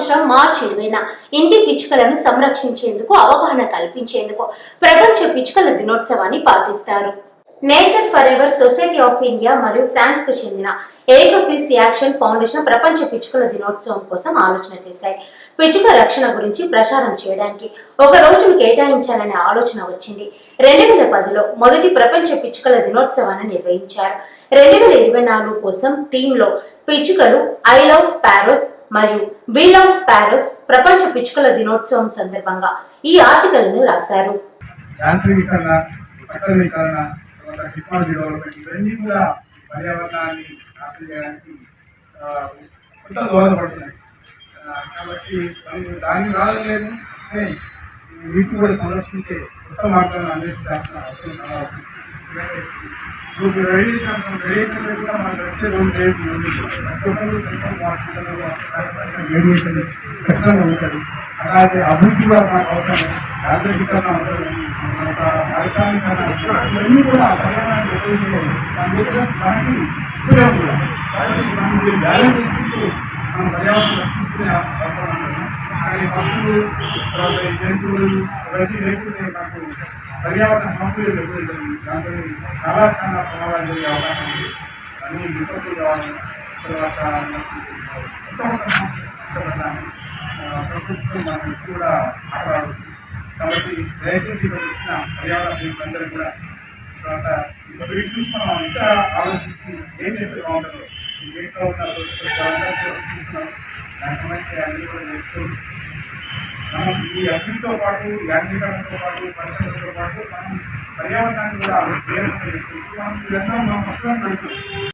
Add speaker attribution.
Speaker 1: సంవత్సరం మార్చి ఇరవైన ఇంటి పిచ్చుకలను సంరక్షించేందుకు అవగాహన కల్పించేందుకు ప్రపంచ పిచ్చుకల దినోత్సవాన్ని పాటిస్తారు. Nature for ever society of India మరియు ఫ్రాన్స్కు చెందిన ఏకోసిస్ యాక్షన్ ఫౌండేషన్ ప్రపంచ పిచ్చుకల దినోత్సవం కోసం ఆలోచన చేశాయి. పిచ్చుక రక్షణ గురించి ప్రచారం చేయడానికి ఒక రోజును కేటాయించాలనే ఆలోచన వచ్చింది. రెండు వేల పదిలో మొదటి ప్రపంచ పిచ్చుకల దినోత్సవాన్ని నిర్వహించారు. రెండు వేల ఇరవై నాలుగు కోసం థీమ్లో పిచ్చుకలు ఐ లవ్ స్పారోస్ మరియు వీలాంగ్ లవ్ స్పారోస్ ప్రపంచ పిచ్చుకల దినోత్సవం సందర్భంగా ఈ ఆర్టికల్ను రాశారు
Speaker 2: కాబట్టి దాన్ని రాలేదు వీటిని కూడా సంరక్షించే కొత్త మార్గాలను అన్వేషించాల్సిన అవసరం ఇప్పుడు రేడియేషన్ రేడియేషన్ కూడా మనకు వచ్చే రెండు రేడియేషన్ ఖచ్చితంగా ఉంటుంది. అలాగే అభివృద్ధి కూడా మనకు అవసరం. యాంత్రికీకరణ అవసరం. మనకు పారిశ్రామికరణ అవసరం. ఇవన్నీ కూడా పర్యావరణాన్ని ఉపయోగించాలి ఉపయోగం కూడా. బ్యాలెన్స్ మనం పర్యావరణం రక్షించుకునే అవసరం. పశువులు తర్వాత ఈ జంతువులు ఇవన్నీ లేకపోతే నాకు పర్యావరణ సమస్యలు దెబ్బతింటుంది దాంతో చాలా చాలా ప్రమాదాలు జరిగే అవకాశం ఉంది అన్ని విపత్తులు కావాలి తర్వాత కొత్త కొత్త సమస్యలు ప్రభుత్వం మనం కూడా ఆటలాడుతుంది కాబట్టి దయచేసి ఇక్కడ వచ్చిన పర్యావరణ ప్రేమికులందరూ కూడా తర్వాత వీటి గురించి మనం ఇంకా ఆలోచించి ఏం చేస్తే బాగుంటుందో ఈ దేశంలో ఉన్న వాళ్ళందరూ కూడా సూచిస్తున్నాం దానికి సంబంధించి అన్ని కూడా చేస్తూ మనం ఈ అగ్నితో పాటు యాంత్రీకరణతో పాటు పరిశ్రమలతో పాటు మనం పర్యావరణాన్ని కూడా ప్రేరణ మనం ఇదంతా మనం పక్కన పెడుతున్నాం